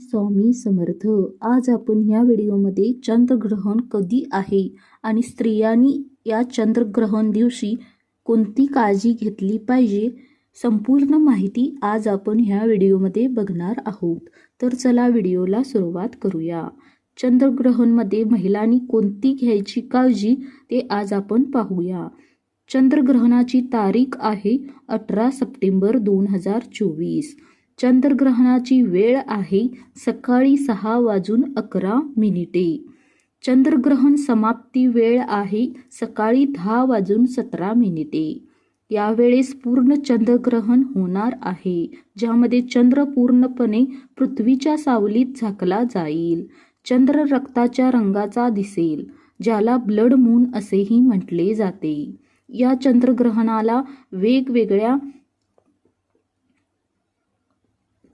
स्वामी समर्थ आज आपण या व्हिडिओमध्ये चंद्रग्रहण कधी आहे आणि स्त्रियांनी या चंद्रग्रहण दिवशी कोणती काळजी घेतली पाहिजे संपूर्ण माहिती आज आपण ह्या व्हिडिओमध्ये बघणार आहोत. तर चला व्हिडिओला सुरुवात करूया. चंद्रग्रहणमध्ये महिलांनी कोणती घ्यायची काळजी ते आज आपण पाहूया. चंद्रग्रहणाची तारीख आहे अठरा सप्टेंबर दोन हजार चोवीस. चंद्रग्रहणाची वेळ आहे सकाळी सहा वाजून अकरा मिनिटे. चंद्रग्रहण समाप्ती वेळ आहे सकाळी दहा वाजून सतरा मिनिटे. यावेळेस पूर्ण चंद्रग्रहण होणार आहे ज्यामध्ये चंद्र पूर्णपणे पृथ्वीच्या सावलीत झाकला जाईल. चंद्र रक्ताच्या रंगाचा दिसेल ज्याला ब्लड मून असेही म्हटले जाते. या चंद्रग्रहणाला वेगवेगळ्या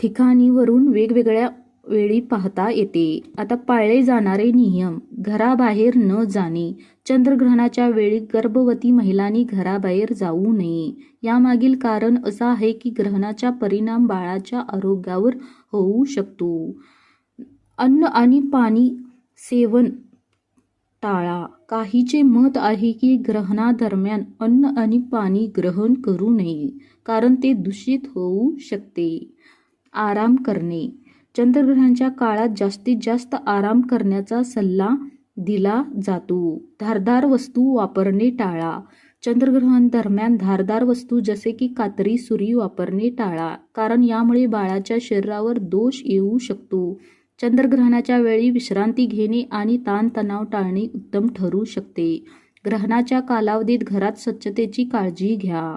ठिकाणीवरून वेगवेगळ्या वेळी पाहता येते. आता पाळले जाणारे नियम घराबाहेर न जाणे. चंद्रग्रहणाच्या वेळी गर्भवती महिलांनी घराबाहेर जाऊ नये. यामागील कारण असं आहे की ग्रहणाचा परिणाम बाळाच्या आरोग्यावर होऊ शकतो. अन्न आणि पाणी सेवन टाळा. काहीचे मत आहे की ग्रहणादरम्यान अन्न आणि पाणी ग्रहण करू नये कारण ते दूषित होऊ शकते. आराम करणे. चंद्रग्रहणाच्या काळात जास्तीत जास्त आराम करण्याचा सल्ला दिला जातो. धारदार वस्तू वापरणे टाळा. चंद्रग्रहण दरम्यान धारदार वस्तू जसे की कात्री सुरी वापरणे टाळा. कारण यामुळे बाळाच्या शरीरावर दोष येऊ शकतो. चंद्रग्रहणाच्या वेळी विश्रांती घेणे आणि ताणतणाव टाळणे उत्तम ठरू शकते. ग्रहणाच्या कालावधीत घरात स्वच्छतेची काळजी घ्या.